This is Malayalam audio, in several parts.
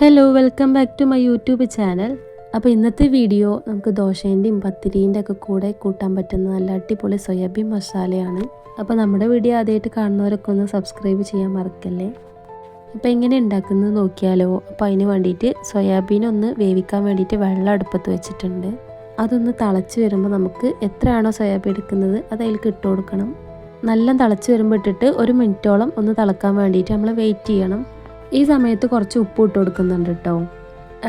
Hello welcome back to my YouTube channel അപ്പോൾ ഇന്നത്തെ വീഡിയോ നമുക്ക് ദോശേന്റെയും പത്തിരീന്റെ ഒക്കെ കൂടെ കൂട്ടാൻ പറ്റുന്ന നല്ല അടിപൊളി സോയാബീൻ മസാലയാണ് അപ്പോൾ നമ്മുടെ വീഡിയോ ആദ്യമായിട്ട് കാണുന്നവരൊക്കെ ഒന്ന് സബ്സ്ക്രൈബ് ചെയ്യാൻ മറക്കല്ലേ? അപ്പോൾ എങ്ങനെ ഉണ്ടാക്കുന്നത് നോക്കിയാലോ? അപ്പോൾ അതിന് വേണ്ടിയിട്ട് സോയാബീൻ ഒന്ന് വേവിക്കാൻ വേണ്ടിയിട്ട് വെള്ളം അടുപ്പത്ത് വെച്ചിട്ടുണ്ട്. അതൊന്ന് തിളച്ച് വരുമ്പോൾ നമുക്ക് എത്രയാണോ സോയാബീൻ എടുക്കുന്നത് അത് അതിലേക്ക് ഇട്ട് കൊടുക്കണം. നല്ല തിളച്ച് വരുമ്പോൾ ഇട്ടിട്ട് ഒരു മിനിറ്റോളം ഒന്ന് തിളക്കാൻ വേണ്ടിയിട്ട് നമ്മൾ വെയിറ്റ് ചെയ്യണം. ഈ സമയത്ത് കുറച്ച് ഉപ്പ് ഇട്ട് കൊടുക്കുന്നുണ്ട് കേട്ടോ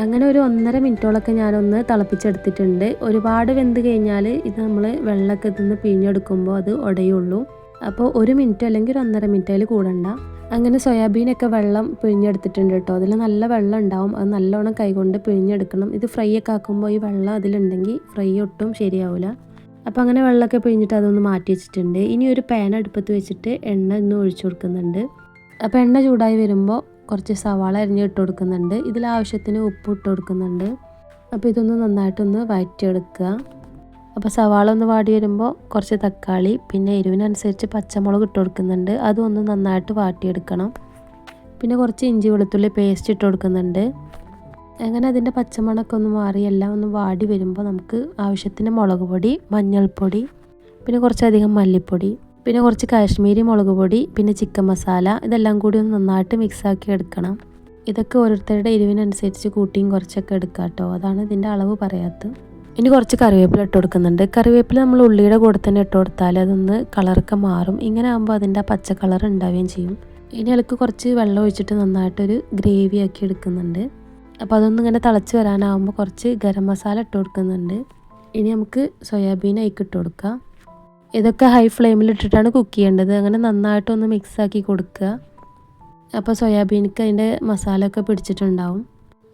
അങ്ങനെ ഒരു ഒന്നര മിനിറ്റോളൊക്കെ ഞാനൊന്ന് തിളപ്പിച്ചെടുത്തിട്ടുണ്ട്. ഒരുപാട് വെന്ത് കഴിഞ്ഞാൽ ഇത് നമ്മൾ വെള്ളമൊക്കെ തിന്ന് പിഴിഞ്ഞെടുക്കുമ്പോൾ അത് ഉടയുള്ളൂ. അപ്പോൾ ഒരു മിനിറ്റ് അല്ലെങ്കിൽ ഒരു ഒന്നര മിനിറ്റ് കൂടണ്ട. അങ്ങനെ സോയാബീനൊക്കെ വെള്ളം പിഴിഞ്ഞെടുത്തിട്ടുണ്ട് കേട്ടോ അതിൽ നല്ല വെള്ളം ഉണ്ടാവും. അത് നല്ലോണം കൈകൊണ്ട് പിഴിഞ്ഞെടുക്കണം. ഇത് ഫ്രൈ ഒക്കെ ആക്കുമ്പോൾ ഈ വെള്ളം അതിലുണ്ടെങ്കിൽ ഫ്രൈ ഒട്ടും ശരിയാവില്ല അപ്പോൾ അങ്ങനെ വെള്ളമൊക്കെ പിഴിഞ്ഞിട്ട് അതൊന്ന് മാറ്റി വെച്ചിട്ടുണ്ട്. ഇനി ഒരു പാൻ അടുപ്പത്ത് വെച്ചിട്ട് എണ്ണ ഇന്ന് ഒഴിച്ചു കൊടുക്കുന്നുണ്ട്. അപ്പോൾ എണ്ണ ചൂടായി വരുമ്പോൾ കുറച്ച് സവാള അരിഞ്ഞ് ഇട്ട് കൊടുക്കുന്നുണ്ട്. ഇതിൽ ആവശ്യത്തിന് ഉപ്പ് ഇട്ട് കൊടുക്കുന്നുണ്ട്. അപ്പോൾ ഇതൊന്ന് നന്നായിട്ടൊന്ന് വഴറ്റിയെടുക്കുക അപ്പോൾ സവാള ഒന്ന് വാടി വരുമ്പോൾ കുറച്ച് തക്കാളി പിന്നെ എരിവിനനുസരിച്ച് പച്ചമുളക് ഇട്ട് കൊടുക്കുന്നുണ്ട്. അതും ഒന്ന് നന്നായിട്ട് വാട്ടിയെടുക്കണം. പിന്നെ കുറച്ച് ഇഞ്ചി വെളുത്തുള്ളി പേസ്റ്റ് ഇട്ട് കൊടുക്കുന്നുണ്ട്. അങ്ങനെ അതിന്റെ പച്ചമണമൊക്കെ ഒന്ന് മാറി എല്ലാം ഒന്ന് വാടി വരുമ്പോൾ നമുക്ക് ആവശ്യത്തിന് മുളക് പൊടി മഞ്ഞൾപ്പൊടി പിന്നെ കുറച്ചധികം മല്ലിപ്പൊടി. പിന്നെ കുറച്ച് കാശ്മീരി മുളക് പൊടി പിന്നെ ചിക്കൻ മസാല ഇതെല്ലാം കൂടി ഒന്ന് നന്നായിട്ട് മിക്സാക്കി എടുക്കണം. ഇതൊക്കെ ഓരോരുത്തരുടെ എരിവിനനുസരിച്ച് കൂട്ടിയും കുറച്ചൊക്കെ എടുക്കാം കേട്ടോ അതാണ് ഇതിന്റെ അളവ് പറയാത്തത്. ഇനി കുറച്ച് കറിവേപ്പില ഇട്ട് കൊടുക്കുന്നുണ്ട്. കറിവേപ്പില നമ്മൾ ഉള്ളിയുടെ കൂടെ തന്നെ ഇട്ട് കൊടുത്താൽ അതൊന്ന് കളറൊക്കെ മാറും. ഇങ്ങനെ ആകുമ്പോൾ അതിന്റെ ആ പച്ച കളർ ഉണ്ടാവുകയും ചെയ്യും. ഇനി ഇളക്ക് കുറച്ച് വെള്ളം ഒഴിച്ചിട്ട് നന്നായിട്ടൊരു ഗ്രേവി ആക്കി എടുക്കുന്നുണ്ട്. അപ്പോൾ അതൊന്നും ഇങ്ങനെ തിളച്ച് വരാനാകുമ്പോൾ കുറച്ച് ഗരം മസാല ഇട്ട് കൊടുക്കുന്നുണ്ട്. ഇനി നമുക്ക് സോയാബീൻ അതിക്ക് ഇട്ട് കൊടുക്കാം. ഇതൊക്കെ ഹൈ ഫ്ലെയിമിൽ ഇട്ടിട്ടാണ് കുക്ക് ചെയ്യേണ്ടത്. അങ്ങനെ നന്നായിട്ടൊന്ന് മിക്സാക്കി കൊടുക്കുക. അപ്പോൾ സോയാബീനിക്ക് അതിന്റെ മസാല ഒക്കെ പിടിച്ചിട്ടുണ്ടാവും.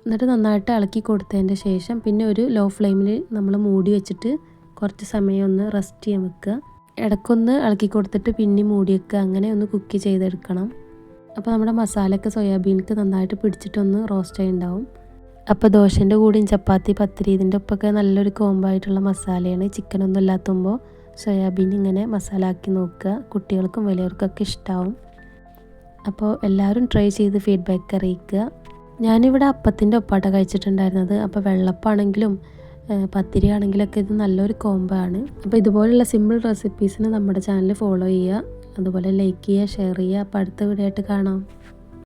എന്നിട്ട് നന്നായിട്ട് ഇളക്കി കൊടുത്തതിന്റെ ശേഷം പിന്നെ ഒരു ലോ ഫ്ലെയിമിൽ നമ്മൾ മൂടി വെച്ചിട്ട് കുറച്ച് സമയം ഒന്ന് റെസ്റ്റ് ചെയ്യാൻ വെക്കുക. ഇടയ്ക്കൊന്ന് ഇളക്കി കൊടുത്തിട്ട് പിന്നെ മൂടി വെക്കുക. അങ്ങനെ ഒന്ന് കുക്ക് ചെയ്തെടുക്കണം. അപ്പോൾ നമ്മുടെ മസാലയൊക്കെ സോയാബീനിക്ക് നന്നായിട്ട് പിടിച്ചിട്ടൊന്ന് റോസ്റ്റ് ആയി ഉണ്ടാവും അപ്പോൾ ദോശന്റെ കൂടെയും ചപ്പാത്തി പത്തിരി ഇതിന്റെ ഒപ്പൊക്കെ നല്ലൊരു കോംബോ ആയിട്ടുള്ള മസാലയാണ്. ചിക്കനൊന്നും ഇല്ലാത്തുമ്പോൾ സോയാബീൻ ഇങ്ങനെ മസാല ആക്കി നോക്കുക. കുട്ടികൾക്കും വലിയവർക്കൊക്കെ ഇഷ്ടമാവും അപ്പോൾ എല്ലാവരും ട്രൈ ചെയ്ത് ഫീഡ്ബാക്ക് അറിയിക്കുക. ഞാനിവിടെ അപ്പത്തിന്റെ ഒപ്പാട്ട കഴിച്ചിട്ടുണ്ടായിരുന്നത്. അപ്പോൾ വെള്ളപ്പാണെങ്കിലും പത്തിരി ആണെങ്കിലൊക്കെ ഇത് നല്ലൊരു കോംബോ ആണ്. അപ്പോൾ ഇതുപോലുള്ള സിമ്പിൾ റെസിപ്പീസിന് നമ്മുടെ ചാനൽ ഫോളോ ചെയ്യുക. അതുപോലെ ലൈക്ക് ചെയ്യുക ഷെയർ ചെയ്യുക. അപ്പോൾ അടുത്ത വീഡിയോ ആയിട്ട് കാണാം.